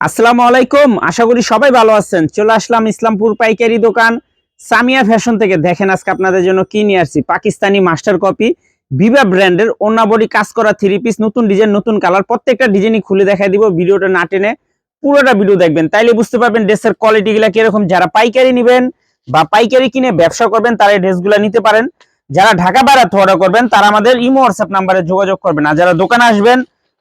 আসসালামু আলাইকুম, আশা করি সবাই ভালো আছেন। চলে আসলাম ইসলামপুর পাইকারি দোকান সামিয়া ফ্যাশন থেকে। দেখেন আজকে আপনাদের জন্য কি নিয়ে আসছি? পাকিস্তানি মাস্টার কপি, ভিভা ব্র্যান্ডের ওনাবডি কাজ করা থ্রি পিস নতুন ডিজাইন নতুন কালার প্রত্যেকটা ডিজাইনই খুলে দেখাই দিব, ভিডিওটা না টেনে পুরোটা ভিডিও দেখবেন। তাইলে বুঝতে পারবেন ড্রেসের কোয়ালিটি গুলা কীরকম। যারা পাইকারি নেবেন বা পাইকারি কিনে ব্যবসা করবেন, তারা ড্রেসগুলো নিতে পারেন। যারা ঢাকা বেড়াতে অর্ডার করবেন, তারা আমাদের ইমো হোয়াটসঅ্যাপ নাম্বারে যোগাযোগ করবেন। আর যারা দোকানে আসবেন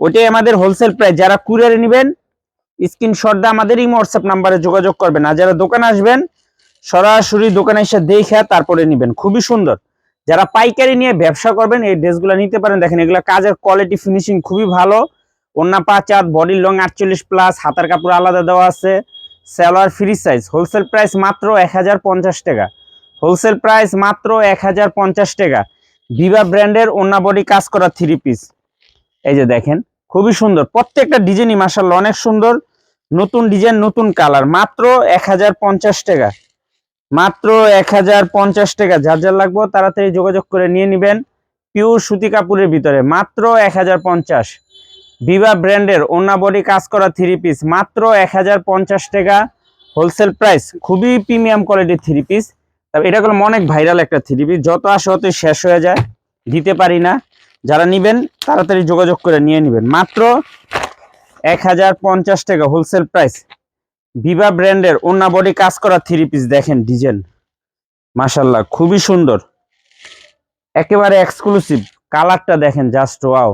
ওটাই আমাদের হোলসেল প্রাইস যারা কুরিয়ারে নেবেন স্ক্রিনশট দিয়ে আমাদের এই হোয়াটসঅ্যাপ নাম্বারে যোগাযোগ করবেন। আর যারা দোকানে আসবেন, সরাসরি দোকানে এসে দেখে তারপরে নেবেন। খুবই সুন্দর। যারা পাইকারি নিয়ে ব্যবসা করবেন, এই ড্রেসগুলো নিতে পারেন। দেখেন, এগুলো কাজের কোয়ালিটি ফিনিশিং খুবই ভালো। অন্যা পাঁচ হাত বডির লং আটচল্লিশ প্লাস হাতার কাপড় আলাদা দেওয়া আছে। Salwar free size wholesale price মাত্র এক হাজার পঞ্চাশ টাকা। হোলসেল প্রাইস মাত্র এক হাজার পঞ্চাশ টাকা। ভিভা ব্র্যান্ডের অন্যা বডি কাজ করা থ্রি পিস এই যে দেখেন খুবই সুন্দর। প্রত্যেকটা ডিজাইনই মাসাল্লাহ অনেক সুন্দর। নতুন ডিজাইন নতুন কালার মাত্র এক হাজার পঞ্চাশ টাকা। মাত্র এক হাজার পঞ্চাশ টাকা। যার যার লাগবো তাড়াতাড়ি যোগাযোগ করে নিয়ে নেবেন পিওর সুতি কাপড়ের ভিতরে। মাত্র এক হাজার পঞ্চাশ। ভিভা ব্র্যান্ডের বডি কাজ করা থ্রি পিস মাত্র এক হাজার পঞ্চাশ টাকা হোলসেল প্রাইস খুবই প্রিমিয়াম কোয়ালিটির থ্রি পিস এটা হলো অনেক ভাইরাল একটা থ্রি পিস যত আসে অতই শেষ হয়ে যায়। দিতে পারি না। যারা নিবেন, তাড়াতাড়ি যোগাযোগ করে নিয়ে নেবেন। মাত্র এক হাজার পঞ্চাশ টাকা হোলসেল প্রাইস ভিভা ব্র্যান্ডের অন্য বডি কাজ করা থ্রি পিস দেখেন ডিজাইন মাসাল্লাহ খুবই সুন্দর। একেবারে এক্সক্লুসিভ কালারটা দেখেন জাস্ট ওয়াও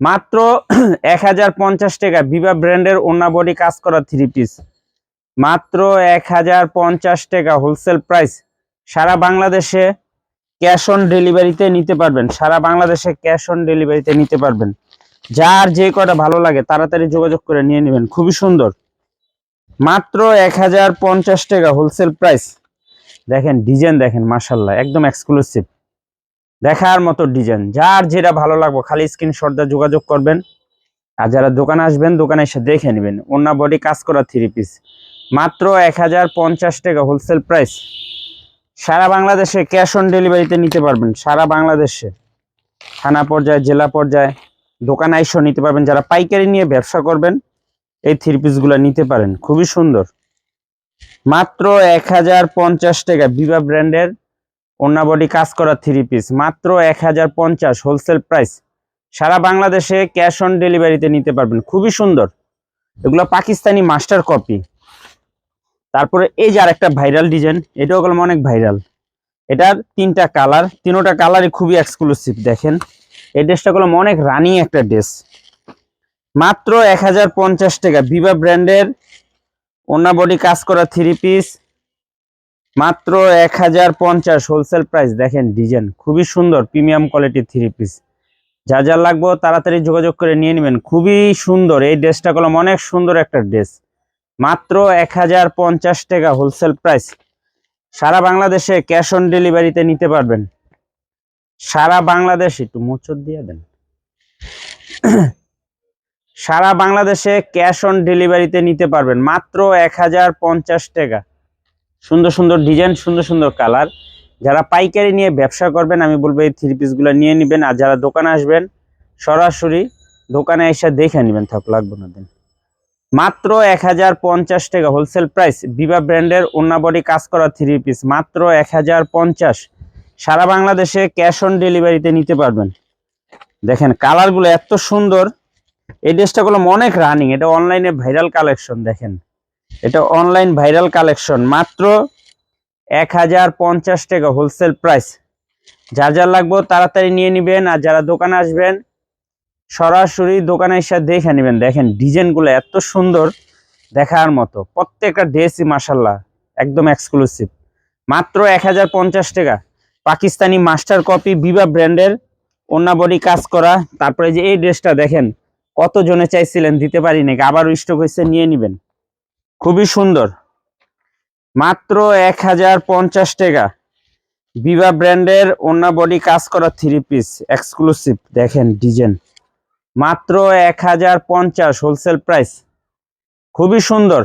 মাত্র এক হাজার পঞ্চাশ টাকা ভিভা ব্র্যান্ডের অন্য বডি কাজ করা থ্রি পিস মাত্র এক হাজার পঞ্চাশ টাকা হোলসেল প্রাইস সারা বাংলাদেশে ক্যাশ অন ডেলিভারিতে নিতে পারবেন। সারা বাংলাদেশে ক্যাশ অন ডেলিভারিতে নিতে পারবেন। যার যে কটা ভালো লাগে তাড়াতাড়ি যোগাযোগ করে নিয়ে নেবেন। খুবই সুন্দর। মাত্র এক হাজার পঞ্চাশ টাকা হোলসেল প্রাইস দেখেন ডিজাইন দেখেন মাসাল্লাহ একদম এক্সক্লুসিভ দেখার মতো ডিজাইন যার যেটা ভালো লাগবে, খালি স্ক্রিনশট দিয়ে যোগাযোগ করবেন। আর যারা দোকানে আসবেন, দোকানে এসে দেখে নেবেন। অন্য বডি কাজ করা থ্রি পিস মাত্র এক হাজার পঞ্চাশ টাকা হোলসেল প্রাইস সারা বাংলাদেশে ক্যাশ অন ডেলিভারিতে নিতে পারবেন, সারা বাংলাদেশে। থানা পর্যায়ে, জেলা পর্যায়ে দোকান আইসো নিতে পারবেন, যারা পাইকারি নিয়ে ব্যবসা করবেন, এই থ্রি পিসগুলো নিতে পারেন, খুবই সুন্দর। মাত্র এক হাজার পঞ্চাশ টাকা বিভা ব্র্যান্ডের বডি কাজ করা থ্রি পিস মাত্র এক হাজার পঞ্চাশ হোলসেল প্রাইস সারা বাংলাদেশে ক্যাশ অন ডেলিভারিতে নিতে পারবেন, খুবই সুন্দর। এগুলো পাকিস্তানি মাস্টার কপি তারপরে এই যে আর একটা ভাইরাল ডিজাইন এটাও কলম অনেক ভাইরাল এটার তিনটা কালার তিনোটা কালারই খুবই এক্সক্লুসিভ দেখেন। এই ড্রেসটা কলম অনেক রানিং একটা ড্রেস মাত্র এক হাজার পঞ্চাশ টাকা ভিভা ব্র্যান্ডের ওনা বডি কাজ করা থ্রি পিস মাত্র এক হাজার পঞ্চাশ হোলসেল প্রাইস দেখেন ডিজাইন খুবই সুন্দর প্রিমিয়াম কোয়ালিটির থ্রি পিস যা যা লাগবো তাড়াতাড়ি যোগাযোগ করে নিয়ে নেবেন, খুবই সুন্দর। এই ড্রেসটা কলম অনেক সুন্দর একটা ড্রেস মাত্র এক হাজার পঞ্চাশ টাকা হোলসেল প্রাইস সারা বাংলাদেশে ক্যাশ অন ডেলিভারিতে নিতে পারবেন। সারা বাংলাদেশ, একটু মোচর দিয়ে দেন। সারা বাংলাদেশে ক্যাশ অন ডেলিভারিতে নিতে পারবেন মাত্র এক হাজার পঞ্চাশ টাকা। সুন্দর সুন্দর ডিজাইন সুন্দর সুন্দর কালার যারা পাইকারি নিয়ে ব্যবসা করবেন, আমি বলব এই থ্রি পিসগুলো নিয়ে নেবেন। আর যারা দোকানে আসবেন, সরাসরি দোকানে এসে দেখে নেবেন, থাক, লাগবে না দিন। মাত্র এক হাজার পঞ্চাশ টাকা হোলসেল প্রাইস বিভা ব্র্যান্ডের বডি কাজ করা থ্রি পিস মাত্র এক হাজার পঞ্চাশ। সারা বাংলাদেশে ক্যাশ অন ডেলিভারিতে নিতে পারবেন। দেখেন কালারগুলো এত সুন্দর। এই ড্রেসটা গুলো অনেক রানিং এটা অনলাইনে ভাইরাল কালেকশন দেখেন। এটা অনলাইন ভাইরাল কালেকশন মাত্র এক হাজার পঞ্চাশ টাকা হোলসেল প্রাইস যার যার লাগবো তাড়াতাড়ি নিয়ে নেবেন। আর যারা দোকানে আসবেন সরাসরি দোকানে এসে দেখে নেবেন। দেখেন, ডিজাইনগুলো এত সুন্দর দেখার মতো। প্রত্যেকটা ড্রেসই মাসাল্লাহ একদম এক্সক্লুসিভ মাত্র এক হাজার পঞ্চাশ টাকা। পাকিস্তানি মাস্টার কপি বিভা ব্র্যান্ডের ওনা বডি কাজ করা। তারপরে যে এই ড্রেসটা দেখেন কত জনে চাইছিলেন দিতে পারি নাকি? আবারও স্টক হয়েছে নিয়ে নেবেন। খুবই সুন্দর। মাত্র এক হাজার পঞ্চাশ টাকা। বিভা ব্র্যান্ডের ওনা বডি কাজ করা থ্রি পিস এক্সক্লুসিভ দেখেন, ডিজাইন। মাত্র এক হাজার পঞ্চাশ হোলসেল প্রাইস খুবই সুন্দর।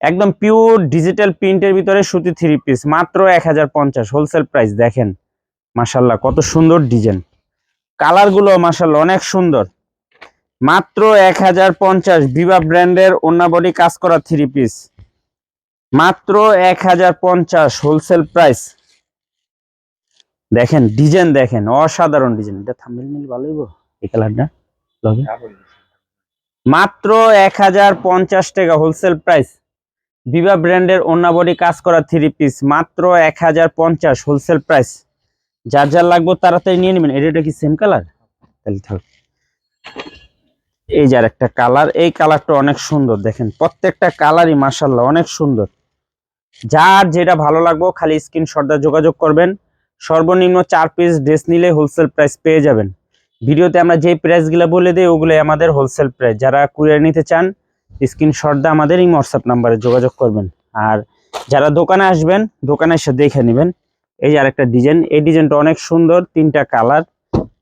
একদম পিওর ডিজিটাল প্রিন্টের ভিতরে সুতি থ্রি পিস মাত্র এক হাজার পঞ্চাশ হোলসেল প্রাইস দেখেন। মাসাল্লাহ কত সুন্দর ডিজাইন কালারগুলো মাসাল্লাহ অনেক সুন্দর। মাত্র এক হাজার পঞ্চাশ বিভা ব্র্যান্ডের ওনা বডি কাজ করা থ্রি পিস মাত্র এক হাজার পঞ্চাশ হোলসেল প্রাইস দেখেন ডিজাইন দেখেন, অসাধারণ ডিজাইন এটা থাম্বেল নিলে ভালো হইব, এই কালারটা লগে মাত্র এক হাজার পঞ্চাশ টাকা হোলসেল প্রাইস বিভা ব্র্যান্ডের ওনা বডি কাজ করা থ্রি পিস মাত্র এক হাজার পঞ্চাশ হোলসেল প্রাইস যার যার লাগবে তাড়াতাড়ি নিয়ে নেবেন। এটা কি সেম কালার তাহলে থাক। এই যার একটা কালার এই কালারটা অনেক সুন্দর দেখেন। প্রত্যেকটা কালারই মাসাল্লাহ অনেক সুন্দর। যার যেটা ভালো লাগবে খালি স্ক্রিন স্ক্রিনশটটা যোগাযোগ করবেন। সর্বনিম্ন চার পিস ড্রেস নিলে হোলসেল প্রাইস পেয়ে যাবেন। ভিডিওতে আমরা যে প্রাইসগুলো বলে দিই, ওগুলোই আমাদের হোলসেল প্রাইস যারা কুরিয়ার নিতে চান স্ক্রিনশট দিয়ে আমাদের এই হোয়াটসঅ্যাপ নাম্বারে যোগাযোগ করবেন। আর যারা দোকানে আসবেন, দোকানে এসে দেখে নেবেন। এই যে আরেকটা ডিজাইন এই ডিজাইনটা অনেক সুন্দর, তিনটা কালার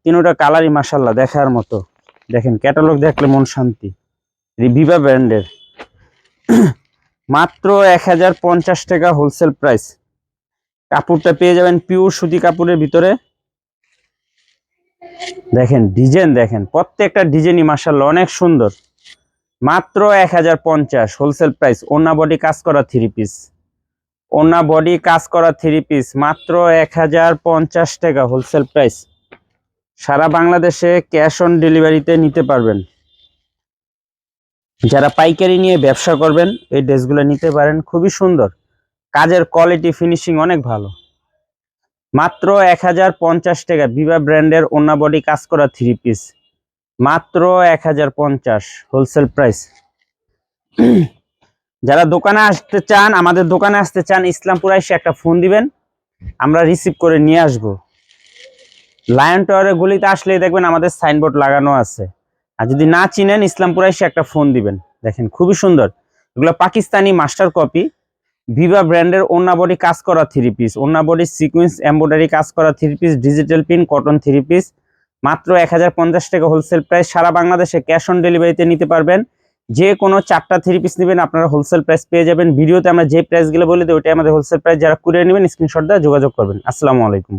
তিনটা কালারই মাসাল্লাহ দেখার মতো। দেখেন ক্যাটালগ দেখলে মন শান্তি। রিভিভা ব্র্যান্ডের মাত্র এক হাজার পঞ্চাশ টাকা হোলসেল প্রাইস কাপড়টা পেয়ে যাবেন পিওর সুতি কাপড়ের ভিতরে। দেখেন, ডিজাইন দেখেন, প্রত্যেকটা ডিজাইনই মাসাল্লাহ অনেক সুন্দর। মাত্র এক হাজার পঞ্চাশ হোলসেল প্রাইস ওনা বডি কাজ করা থ্রি পিস ওনা বডি কাজ করা থ্রি পিস মাত্র এক হাজার পঞ্চাশ টাকা হোলসেল প্রাইস সারা বাংলাদেশে ক্যাশ অন ডেলিভারিতে নিতে পারবেন। যারা পাইকারি নিয়ে ব্যবসা করবেন, এই ড্রেসগুলো নিতে পারেন, খুবই সুন্দর। কাজের কোয়ালিটি ফিনিশিং অনেক ভালো। মাত্র এক হাজার পঞ্চাশ টাকা বিভা ব্র্যান্ডের ওনা বডি কাজ করা থ্রি পিস মাত্র এক হাজার পঞ্চাশ হোলসেল প্রাইস যারা দোকানে আসতে চান, আমাদের দোকানে আসতে চান, ইসলামপুর এসে একটা ফোন দিবেন। আমরা রিসিভ করে নিয়ে আসব। লায়ন টাওয়ারের গলিতে আসলেই দেখবেন আমাদের সাইনবোর্ড লাগানো আছে। আর যদি না চিনেন, ইসলামপুর এসে একটা ফোন দিবেন। দেখেন, খুবই সুন্দর। এগুলো পাকিস্তানি মাস্টার কপি ভিভা ব্র্যান্ডের বডি কাজ করা three piece body sequence embroidery কাজ করা three piece digital print cotton three piece মাত্র এক হাজার পঞ্চাশ টাকা হোলসেল প্রাইস সারা বাংলাদেশে ক্যাশ অন ডেলিভারিতে নিতে পারবেন। যে কোনো চারটা থ্রি পিস নেবেন, আপনারা হোলসেল প্রাইস পেয়ে যাবেন। ভিডিওতে আমরা যে প্রাইসগুলো বলে দিই, ওইটাই আমাদের হোলসেল প্রাইস যারা কুরিয়ে নেবেন স্ক্রিনশট দিয়ে যোগাযোগ করবেন। আসসালামু আলাইকুম।